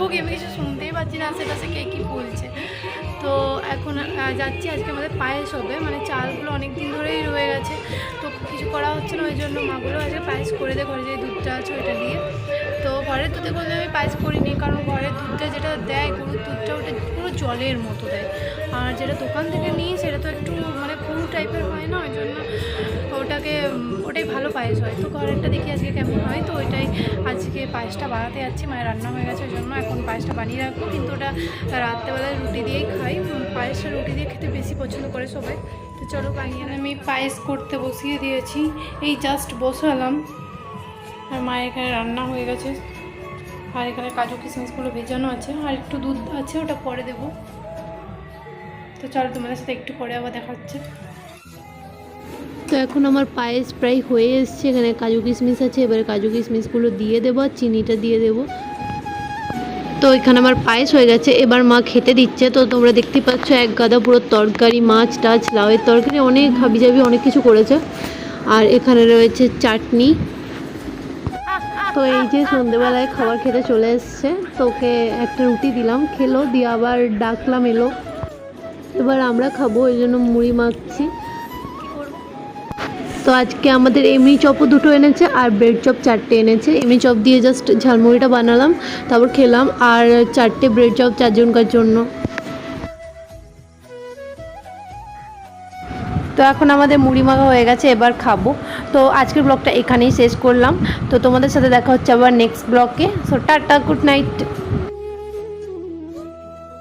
বলব আমি কিছু শুনতেই পাচ্ছি না আশেপাশে কে কী বলছে। তো এখন যাচ্ছি আজকে আমাদের পায়েস হবে মানে চালগুলো অনেক দিন ধরেই রয়ে গেছে, তো কিছু করা হচ্ছে না, ওই জন্য মাগুলো আজকে পায়েস করে দেয় ঘরে যে দুধটা আছে ওইটা দিয়ে। তো ঘরের দুধে করলে আমি পায়েস করিনি, কারণ ঘরের দুধটা যেটা দেয়, গরুর দুধটা ওটা জলের মতো দেয়। আর যেটা দোকান থেকে নিই, সেটা তো একটু মানে পুরো টাইপের হয় না ওই জন্য ওটাকে, ওটাই ভালো পায়েস হয়। তো ঘরেরটা দেখি আজকে কেমন হয়, তো ওইটাই আজকে পায়েসটা বানাতে যাচ্ছি মায়ের রান্না হয়ে গেছে ওই জন্য এখন পায়েসটা বানিয়ে রাখব। কিন্তু ওটা রাত্রেবেলায় রুটি দিয়েই খাই। পায়েসটা রুটি দিয়ে খেতে বেশি পছন্দ করে সবাই। তো চলো বানিয়ে আমি পায়েস করতে বসিয়ে দিয়েছি। এই জাস্ট বসালাম। আর মায়ের এখানে রান্না হয়ে গেছে। আর এখানে কাজু কিশমিশগুলো ভেজানো আছে, আর একটু দুধ আছে, ওটা পরে দেবো। তো চলো তোমাদের সাথে একটু পরে আবার দেখাচ্ছে। তো এখন আমার পায়েস প্রায় হয়ে এসছে, এখানে কাজু কিশমিশ আছে, এবারে কাজু কিশমিশগুলো দিয়ে দেবো, আর চিনিটা দিয়ে দেবো। তো এখানে আমার পায়েস হয়ে গেছে, এবার মা খেতে দিচ্ছে। তো তোমরা দেখতে পাচ্ছ, এক গাদা পুরো তরকারি, মাছ টাছ, লাউয়ের তরকারি, অনেক হাবিজাবি অনেক কিছু করেছে। আর এখানে রয়েছে চাটনি তো এই যে সন্ধেবেলায় খাবার খেতে চলে এসছে, তো ওকে একটা রুটি দিলাম, খেলো, দিয়ে আবার ডাকলাম এলো। এবার আমরা খাব, ওই জন্য মুড়ি মাখছি। তো আজকে আমাদের এমনি চপও দুটো এনেছে, আর ব্রেড চপ চারটে এনেছে। এমনি চপ দিয়ে জাস্ট ঝালমুড়িটা বানালাম, তারপর খেলাম, আর চারটে ব্রেড চপ চারজনকার জন্য। তো এখন আমাদের মুড়ি মাখা হয়ে গেছে, এবার খাব। তো আজকের ব্লগটা এখানেই শেষ করলাম। তো তোমাদের সাথে দেখা হচ্ছে আবার নেক্সট ব্লগকে সো টাটা গুড নাইট